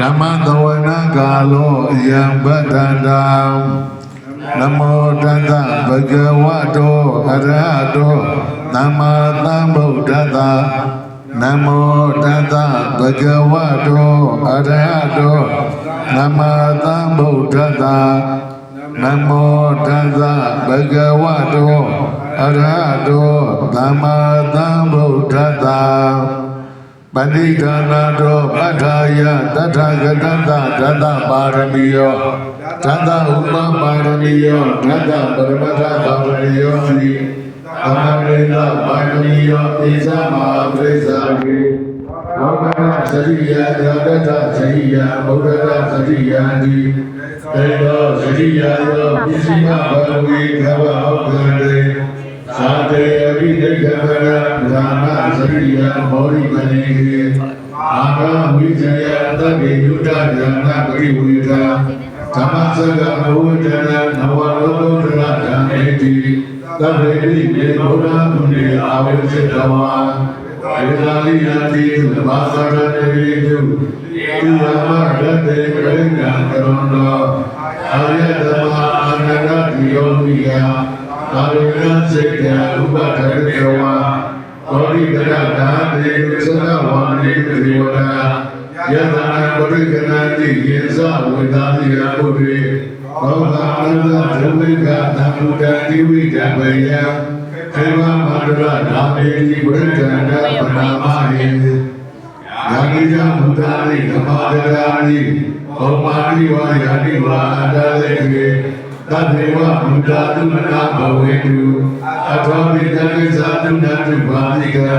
ဓမ္မသဝနာကာလောယံဗဒ္ဒန္တံနမောတတ္တဗဂဝတောအရဟတောသမ္မာသမ္ဗုဒ္ဓတ္တနမောတတ္တဗဂဝတောအရဟတောသမ္မာသမ္ဗုဒ္ဓတ္တနမောတတ္တဗဂဝတောအရဟတောသမ္မာသမ္ဗုဒ္ဓတ္တ ပဏိဒါနာတောပဋ္ဌာယတထာဂတတဒတပါရမီယောဒတဥပပါရမီယောဒတပရမတ္ထပါရမီယောတိအမရေနပါရမီယောပိသမဟာပရိစ္ဆာတိဘောဂနာသတိယယောဒတသတိယဘုဒ္ဓတာသတိယံတိတေတောသတိယယောပိစိမဘဂဝေခဘဟောကရေ သာတေအရိဒိကဗရဒါနာသတိယဘောရိမနေအာဂဝိဇယတတေယုဒဒနာပရိဝေဒဓမ္မစကဘဝတနာနဝလောကုတရဓမ္မေတိသဗ္ဗေတိမေဘုရားမုနေအာဝိစေတဝါဧလာလိယတိသုဘာသရတေတုတိယမရတေပရိညာကရုဏောအာယတမအာနန္ဒတိယောမိယ အာရုဏစေတဥပဒရတဝါသောရိကရတာတေသကဝါနေတိဝရယတနာပရိကနာတိယေဇဝေသာတိယဘုရေဘောဂအာနန္ဒဒဝိကသံဃာတိဝိတံဝေယခေဝမန္တရနာမေတိပရိကန္တပနာမဟေယာဂိဇမုဒ္ဒာရိဓမ္မာဒရာရိဘောမာရိဝါယာတိဝါအတလေကေ သဗ္ဗေဝဘုဒ္ဓသုမနာဘဝေတုအထောမိတကိသတုဏတုဘာတိကံ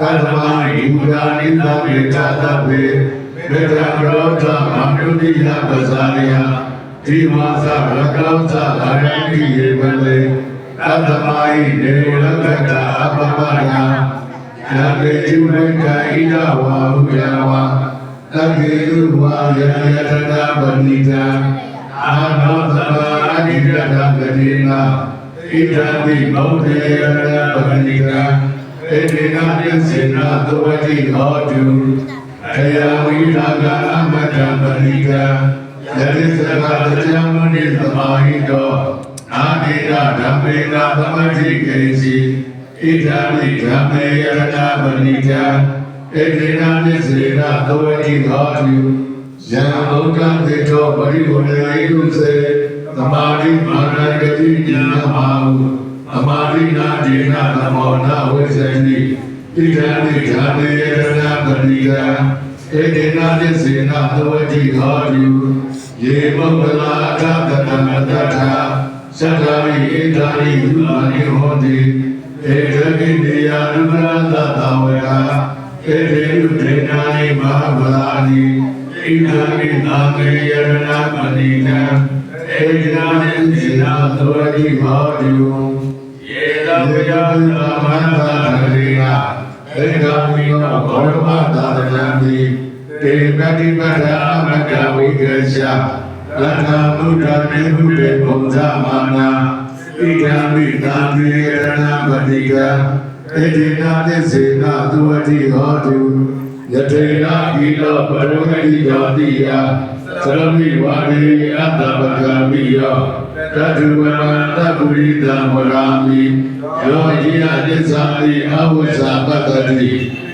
ကတ္တမဟိဘုရားနိသဗေတသဗ္ဗေမေတ္တာရောဓမမြုတိယပဇာရိယဒီဝါသရကောသအရဏိယေဝလေကတ္တမဟိနေလကတာအပပယံယကေယုမေကဣဒဝါဟုယဝါတကေယုဝါယယတနာပဏိတံ အာနောသဘာအနိဒတဂတိနာဣဒံတိမௌဒေယရပဂတိကံဧတေနပစ္စေနသဝတိဟောတုအယဝိရာကအမတံပဏိကံယတိသကတကြံမဏိသမာဟိတောအာတိရဓမ္မေနသမတိကေစီဣဒံတိဓမ္မေယရပဏိကံဧတေနပစ္စေနသဝတိဟောတု ယံဘုဒ္ဓသေတောပရိဝဏေယုစေသမာဓိမာနဂတိဉာဏမဟုသမာဓိနာဒေနသမောနာဝိဇ္ဇေနိဣဒံတိဓမ္မေယရဏပတိကံဧ ဣဒံဣနာမေယရဏမဏိနံဧဒနာနိစေနာသဝတိဟောတုယေတဝိယသမန္တရေနာဧကမိနောဘောဓမသာရဏံတိတေပတိပဒအမတဝိကရှလတ္ထမုဒ္ဒနေဘုရေဘုံဇမာနာဣဒံမိနာမေယရဏမဏိကံဧဒီနာသစ္စေနာသဝတိဟောတု ယထေနာဤလောပရမတိယောတိယသရမိဝါရေအတ္တပကံမိယောတတုဝရတပုရိတံဝရာမိယောဇိယသစ္စာတိအဝိဇ္ဇာပတ္တိ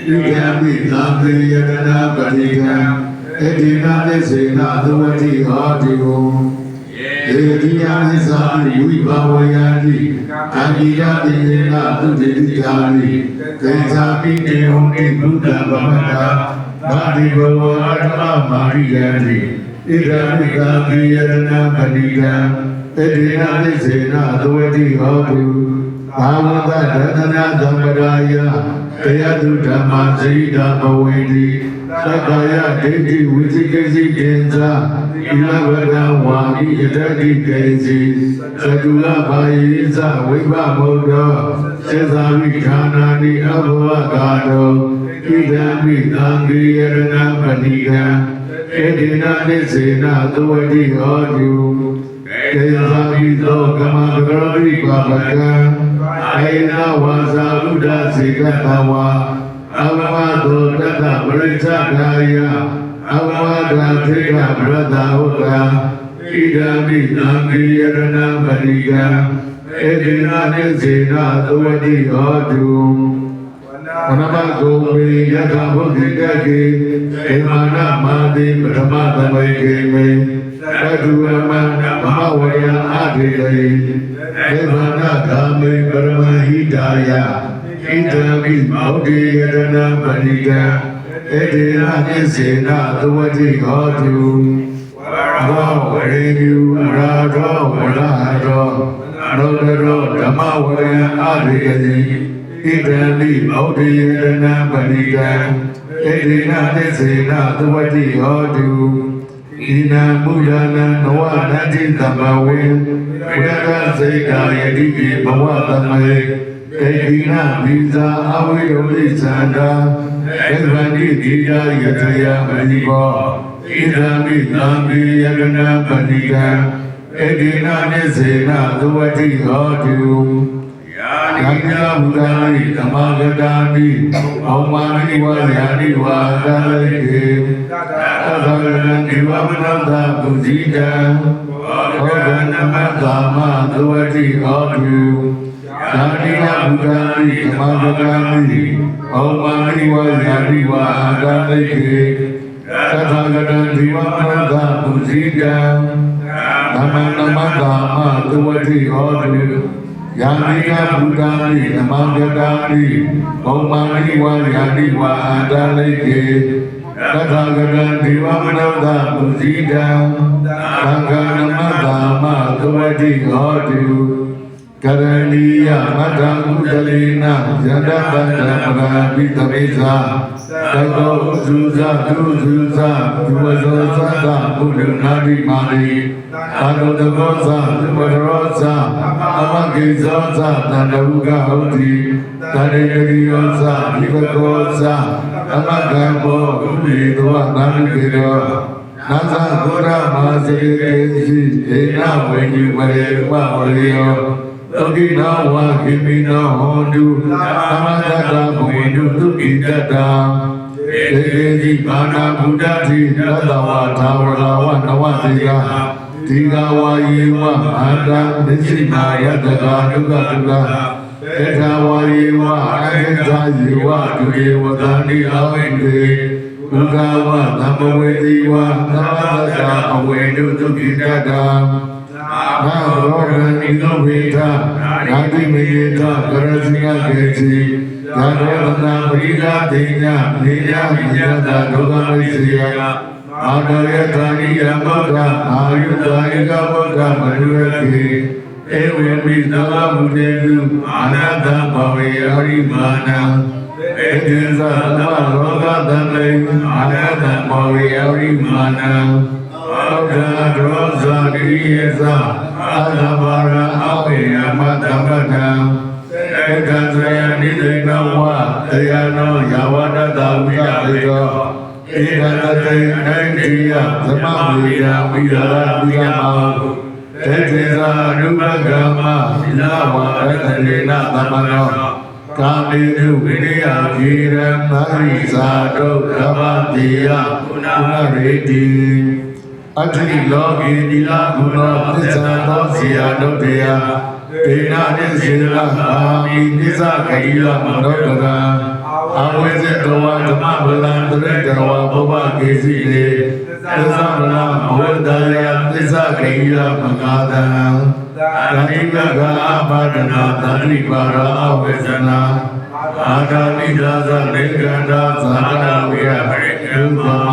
ဣဂံမိသံသေယတနာပတိကံဧတိနာသစ္စေနာသဝတိဟောတိကို ဧတိယသစ္စာတိဝိဘာဝယံတိအန္တိယတိယေနသုတိတိကာနိကေဇာပိတေဟောတိဘုဒ္ဓဗမတာဘာတိဘဝအတ္တမာရိယံတိဣဒံမိကာပိယရဏပတိကံဧတိနာသစ္စေနာသဝတိဟောတုဘာဝတဒသနာသမ္ပရာယတရားသူဓမ္မဇိဒဘဝေတိ သက္ကာယဒိဋ္ဌိဝိသိကိစီကေဇာဣလဝဒဝါမိယတတိကေစီသတုလဘာယေဇဝိဘမုဒ္ဒောစေသာမိဌာနာနိအဘဝကာတောဣဒံမိသံဃေယရဏပဏိကံဧတေနနိစေနသဝတိဟောတုတေသာမိသောကမ္မဂရောတိပါပကံအေနဝါစာဘုဒ္ဓစေကတဝါ အဘဝသောတတ္တပရိစ္ဆဂာယအအဝါဒသေကဗရဒဟုတ်တာဣဒံမိသံဃိယရဏပရိကံဧဒီနာနိစေနာသဝတိဟောတုဝနမဂုံဝေယထာဘုဒ္ဓိတကေဧမာနမာတိပထမသမိကေမေသတုဝမံမမဝယအာတိတေဧဗနာကာမေပရမဟိတာယ ဣဒံမိမောတိယရဏပရိကံဧဒီနာနိစေနာသဝတိဟောတုဘောဝရေမြူရာရောဝရဟရောနောတရောဓမ္မဝရံအာရိယတိဣဒံမိမောတိယရဏပရိကံဧဒီနာနိစေနာသဝတိဟောတုဣနံမူလနံနဝနန္တိသမ္မဝေဝရကစေကာယတိပိဘဝတမေ တေကိနဝိဇာအဝိယဝိသန္တာဧဗန္တိဒီယာယတယမဏိဘောဣဒံမိသံဃိယရဏပတိကံဧဒီနာနိစေနာသဝတိဟောတုယံညဘုဒ္ဓံဣဓမ္မဂတာနိအောမာနိဝါယာနိဝါကာလေကေသဗ္ဗရဏဒီဝမနတပုဇိတံဘောဂနမသာမသဝတိဟောတု သာတိယဘုဒ္ဓံဣဓမ္မဂတာနိအောမာနိဝါယာနိဝါကာလေကေသဗ္ဗရဏဒီဝမနတပုဇိတံသမနမသာမသဝတိဟောတုယာနိကဘုဒ္ဓံဣဓမ္မဂတာနိဘောမာနိဝါယာနိဝါအာတလိကေသတ္တဂရဒီဝမနတပုဇိတံသံဃာနမတာမသဝတိဟောတု ကရဏီယမတ္တကုသလေနယတတတ္တပရာပိသမေသာတကောဇုဇသူဇုဇသူဝဇောသတ္တဘုဒ္ဓနာတိမာတိအာနုတကောဇသူဝရောဇအမကိဇောဇတန္တဝုကဟုတ်တိတရေရိယောဇဒီဘကောဇအမကံဘောဥပိသောနာမိကေရောနာသဘုရားမဟာစရိကေစီဧနဝေညုဝရေဝဝရေယော သောကိနာဝါကိမိနောဟောတုသမတတ္တဘဝေတုသုကိတတ္တာေကေတိဘာနာဘုဒ္ဓတိသတ္တဝါသာဝရဝနဝတိကဒီဃဝါယေဝအာတံဒိသိမာယတကာဒုက္ခဒုက္ခဧထာဝါယေဝအဟိသာယေဝဒုယေဝသန္တိအဝိတေဘုရားဝသမ္မဝေတိဝသမ္မတ္တာအဝေနုသုခိတတံ နာရောဂံဣသောဝေထနာတိမေယထကရစီယကေတိသာရောသနာပရိဒါဒိညာနေယမိယတာဒုက္ခမိစေယအာတရထာနိယဗုဒ္ဓအာယုတာဧကဗုဒ္ဓမနုရတိဧဝံမိသဗ္ဗမုတေတုအာနတံဘဝေအရိမာနံဧတေသသမလောကတံလေအာနတံဘဝေအရိမာနံ သောတဒောဇာတိယေသအာသဘာရအဝေယမတမတံဧကံသယနိဒေနဝတရားနောယဝတတဝိယတေသောဧကံတတေနိတိယသမဝေယဝိရဝိယမောတေတေသာနုပကမ္မသီလဝါရတရေနသမနောကာမေတုဝိရိယဂီရမဟိဇာတုကဗ္ဗတိယကုဏရေတိ အတ္တိလောကေတိလဂုဏသစ္စာသောစီယဒုတေယဒေနာနိစေလအာမိနိစ္စခိယမနောတရံအဝိဇ္ဇတဝဓမ္မဗလံတရိတဝဘုဗ္ဗကေစီလေသစ္စာဗလံဘဝတယသစ္စာခိယမကာတံတဏိကကအပါဒနာတဏိပါရအဝေဇနာအာဂာမိဒါဇနေကန္တာသန္တာဝိယရု ပမ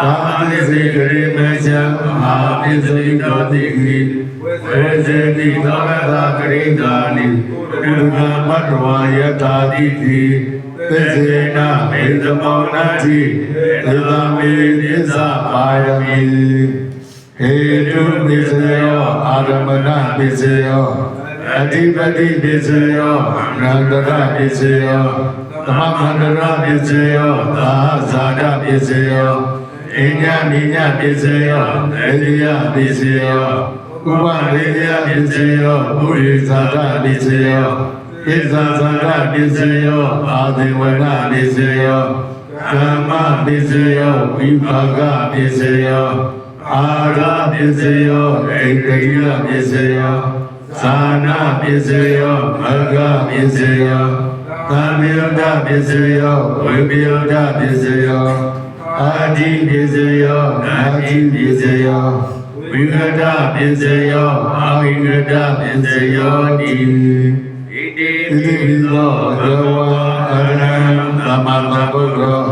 သာတိစေကရိမေချံအာပိစိတောတိခိဝေစေတိသောကတာကရိတာနိပုဒ္ဓမတ္တဝါယတာတိတိသေစေနမေသမောနာတိသေသမေသစ္စာပါရမီဟေတုပိစေယောအာရမဏပိစေယောအဓိပတိပိစေယောနန္တရပိစေယော သမမန္တရပိစေယောသာဇာတပိစေယောအညမိညပိစေယောအေရိယပိစေယောဥပရေရိယပိစေယောဘုရိဇာတပိစေယောဣဇာဇာတပိစေယောအာဒေဝနာပိစေယောကမ္မပစ္စယောဝိပါကပစ္စယောအာရပစ္စယောဣတိယပစ္စယောသာနာပစ္စယောမဂ္ဂပစ္စယော သံယုဒ္ဓပစ္စယောဝိပယုဒ္ဓပစ္စယောအာတိပစ္စယောနာတိပစ္စယောဝိကတပစ္စယောအာဝိကတပစ္စယောတိဣတိဣတိပိသောဘဂဝါအရဟံသမ္မာသမ္ဗုဒ္ဓော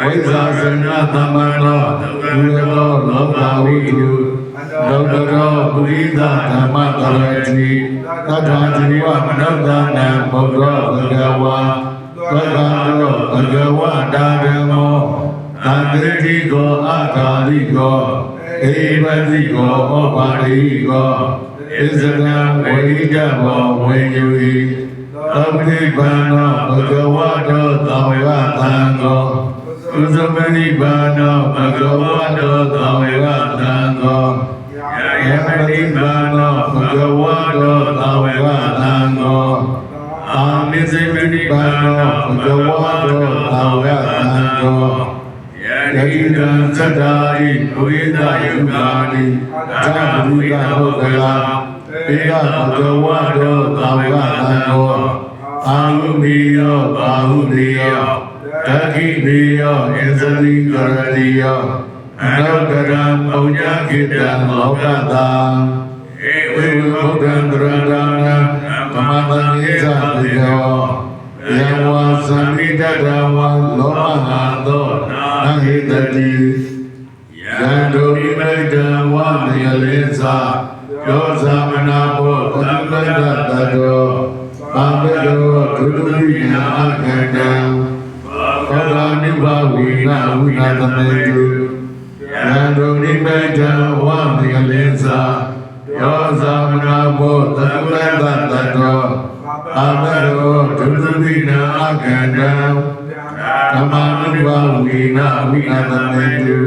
ဝိဇာစနသမ္မနောဘုရောလောကဝိတုလောကရောပုရိသဓမ္မတရတိ သတ္ထာဇိဝမနုဿာနံဘုရောဘဂဝါသက္ကာရောဘဂဝတာဓမ္မောသံတိတိကောအာဂါလိကောဧဝတိကောဩပါရိကောဣဇဒံဝိရိယဘောဝေယုဟိသောတိပန္နောဘဂဝတောသောဝသံဃောသုဇပနိပါနောဘဂဝတောသောဝသံဃော ယမတိပါနောဘဂဝတောသောဝသံဃောအာမိစေပနိပါနောဘဂဝတောသောဝသံဃောယယတိတိတံသတ္တာဟိဘုရိတယုဂာနိသဗ္ဗုဒ္ဓဟုတ်ကလာဧကဘဂဝတောသောဝသံဃောအာဟုမိယောဘာဟုရိယောတခိမိယောဣဇလိကရဏီယော အနောကရံပုညခိတံလောကတာဧဝဝိဝုဒ္ဓံတရဏံသမမနိသတိယောယေဝသံမိတတဝံလောမဟာသောနဟိတတိယံဒုရိမိတံဝမေယလေသာယောသမနာဘောသံဃတတတောပါပတောဒုဒုရိနာအခန္တံသောတာနိဗ္ဗာဝိနာဝိနာသမေတု ယံဒုနိမေတံဝမေကလေသာယောသမနာဘောသတ္တတတတ္တောအာမရောဒုဒုရိနာအခန္တံဓမ္မနိဗ္ဗာဝိနာဝိနာသမေတု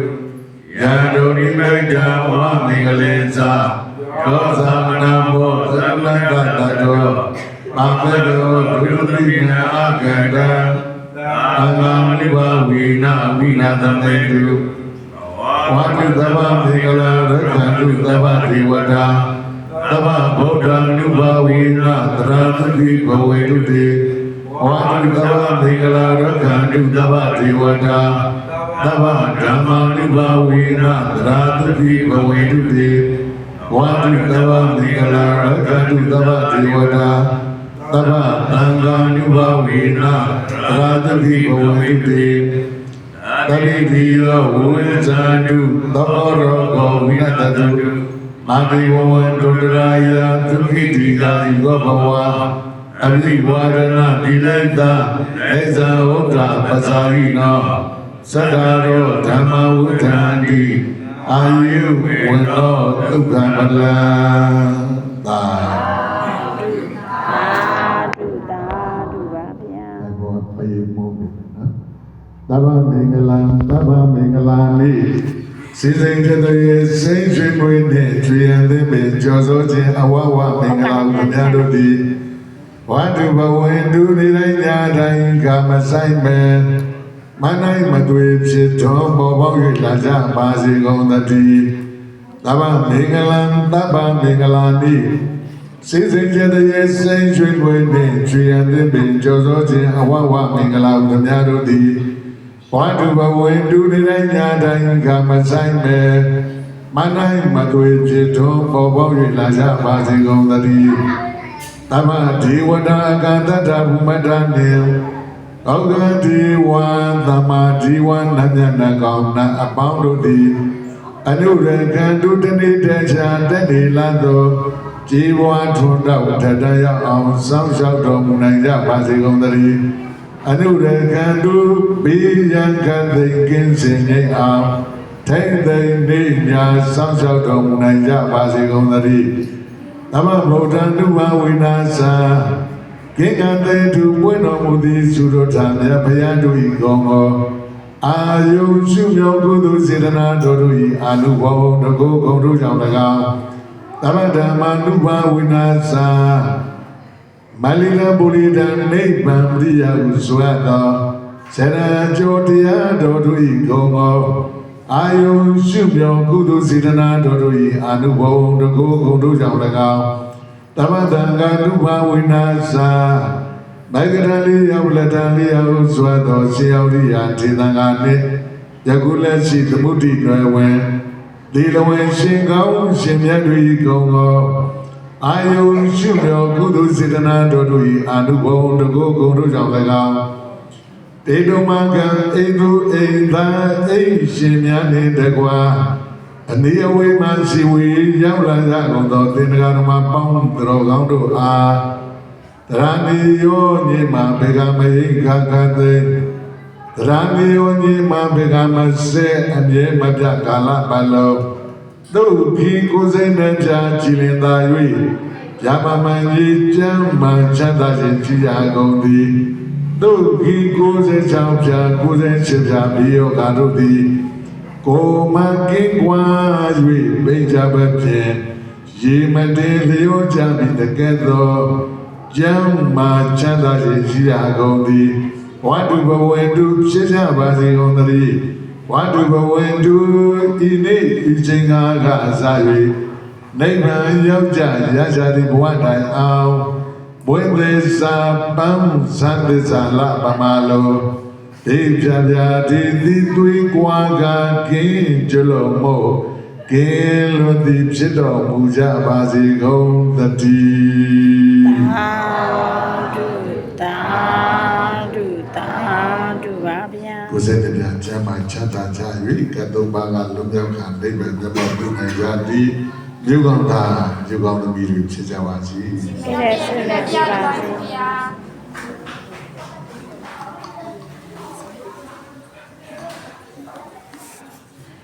ယံဒုနိမေတံဝမေကလေသာယောသမနာဘောသတ္တတတတ္တောအာမရောဒုဒုရိနာအခန္တံအင်္ဂါမနိဗ္ဗာဝိနာဝိနာသမေတု ဝါတုသဗ္ဗမေကလာရက္ခန္တုသဗ္ဗဒေဝတာသဗ္ဗဗုဒ္ဓ ानु ဘာဝိနာသရသတိဘဝေတုတေဝါတုသဗ္ဗမေကလာရက္ခန္တုသဗ္ဗဒေဝတာသဗ္ဗဓမ္မာနုဘာဝိနာသရသတိဘဝေတုတေဝါတုသဗ္ဗမေကလာရက္ခန္တုသဗ္ဗဒေဝတာသဗ္ဗသံဃာနုဘာဝေနရာတတိဘဝေတိတ ရိတိယောဝေဇာတုသောရောဂောဝိနတတုမာတိဝဝံဒုဒရာယသုခိတိကာယဘောဘဝအဘိဝါဒနာတိလိုက်တာဧဇာဥဒ္ဓပဇာရိနောသတ္တရောဓမ္မဝုဒ္ဓန္တိအာယုဝေနောဒုက္ခမလံသာသာ သဗ္ဗမင်္ဂလံသဗ္ဗမင်္ဂလာနိစီစဉ်ကြတဲ့စိတ်ရွှေမွေးနဲ့ကျွေရန်သိပေကြော်စိုးခြင်းအဝဝမင်္ဂလာကိုမြတ်တို့သည်ဝါတုဘဝေတုနေတိုင်းညာတိုင်းကာမဆိုင်မဲ့မနိုင်မသွေဖြစ်တော်ပေါ်ပေါက်၍လာကြပါစေကုန်သတည်းသဗ္ဗမင်္ဂလံသဗ္ဗမင်္ဂလာနိစေစင်ကြတဲ့ရဲ့စိန်ရွှေခွေနှင့်ကျွေရသစ်ပင်ကြော်စောခြင်းအဝဝမင်္ဂလာဥဒ္ဓမြတ်တို့သည် ဝါတုဘဝေတုနေတိုင်းညာတိုင်းကမဆိုင်မဲ့မနိုင်မသွေဖြစ်တော်ပေါ်ပေါက်၍လာကြပါစေကုန်သတည်းတမဒေဝတာအကန္တတဘုမတ္တနေဩဃတိဝံသမဒီဝံနမြတ်နကောင်နအပေါင်းတို့သည်အနုရကံတုတနိတချာတနေလန်းသောဇီဝထွန်းတော့ထထရောက်အောင်စောင့်ရှောက်တော်မူနိုင်ကြပါစေကုန်သတည်း အနုရကံတုဘိယံကံသိကင်းစင်နေအောင်ထိမ့်သိမ့်နေညာစောင့်ရှောက်တော်မူနိုင်ကြပါစေကုန်သတည်းသမဗုဒ္ဓံတုဘဝိနာသာကိကံတေတုပွင့်တော်မူသည်သုဒ္ဓထာမြတ်ဘုရားတို့၏ကောင်းကောအာယုရှုမြောက်ကုသိုလ်စေတနာတော်တို့၏အာနုဘောတကုဂုံတို့ကြောင့်၎င်းသမဓမ္မာနုဘာဝိနာသ မလီလပုရိဒံနိဗ္ဗာန်တိယဟုဆိုရသောဆရကြိုတရားတော်တို့ဤဂုံတော်အာယုရှုမြောင်ကုသိုလ်စေတနာတော်တို့ဤအာနုဘုံတကုဂုံတို့ကြောင့်၎င်းတမတံကနုဘဝိနာစာမဂ္ဂရလေးရောက်လက်တံလေးရောက်စွာသောစေရောက်ရိယာထေသံဃာနှင့်ယခုလက်ရှိသမုဒ္ဒိတွယ်ဝင်ဒီလဝင်ရှင်ကောင်းရှင်မြတ်တို့ဤဂုံတော် အာယုရှုမြောင်ကုသိုလ်စေတနာတော်တို့ဤအာနုဘုံတကုဂုံတို့ကြောင့်၎င်းတေတုမကံအိန္ဒုအိန္ဒာအိရှင်များနှင့်တကွာအနိယဝိမရှိဝေရောက်လာကြကုန်သောသင်္ဃာဓမ္မပေါင်းတော်ကောင်းတို့အားတရဏီယောညေမဘေကမယိခခသေတရဏီယောညေမဘေကမစေအမြဲမပြတ်ကာလပတ်လုံး သူခိကိုယ်စိတ်နှပြကြည်လင်သာ၍ယမမန်ကြီးကျမ်းမှချမ်းသာခြင်းကြည်ရကုန်သည်ဒုက္ခိကိုယ်စေချောင်းပြကိုယ်စေချစ်ပြပြီးရောကာတို့သည်ကိုယ်မကင်းကွာ၍ပိကြပဲဖြင့်ရေမတင်လျောကြပြီတကဲ့သောကျမ်းမာချမ်းသာခြင်းရှိရကုန်သည်ဝတ္တုဘဝေတုဖြစ်ကြပါစေကုန်သတည်း ဝတ္တုဘဝေတုဤနေ့ဤချိန်ကားကအစ၍နိဗ္ဗာန်ရောက်ကြရကြသည့်ဘဝတိုင်အောင်ဘွေသေစာပန်းဇန်သေစာလာပမာလောဒီပြပြဒီဒီသွေးကွာကကင်းကြလို့မို့ကင်းလို့ဒီဖြစ်တော်မူကြပါစေကုန်သတည်းသာဓုသာဓုသာဓုပါဗျာ ကိုယ်စိတ်တရားချမ်းသာချမ်းသာကြ၍ကတုံးပါကလွန်မြောက်ခံနိဗ္ဗာန်မြတ်မောပြုနိုင်ကြသည်မြို့ကောင်းသားမြို့ကောင်းသမီးတွေဖြစ်ကြပါစေပြည့်တဲ့ဆုနဲ့ပြပါစေဗျာ